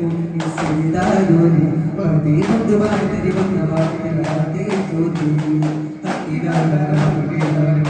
കുഞ്ഞി സീതാരോനി പതിനൊന്ന് വാർത്തരി വന്ന വാർത്തയിലാകെ ചോദ്യം തക്കിലാകാൻ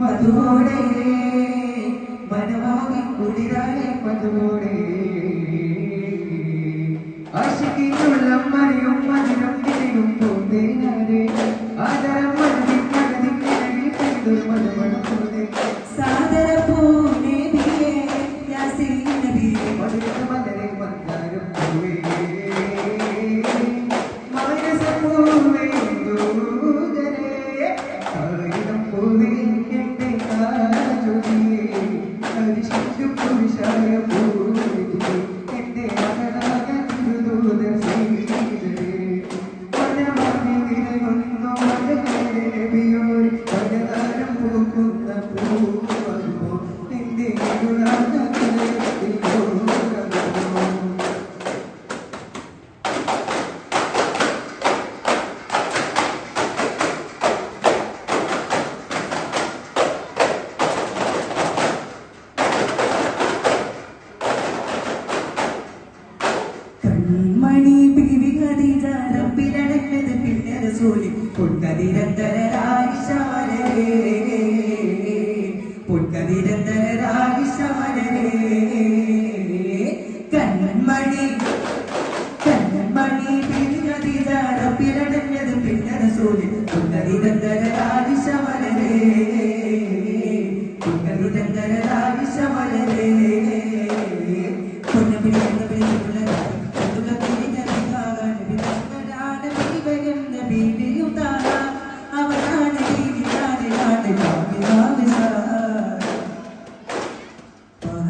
മധുരേ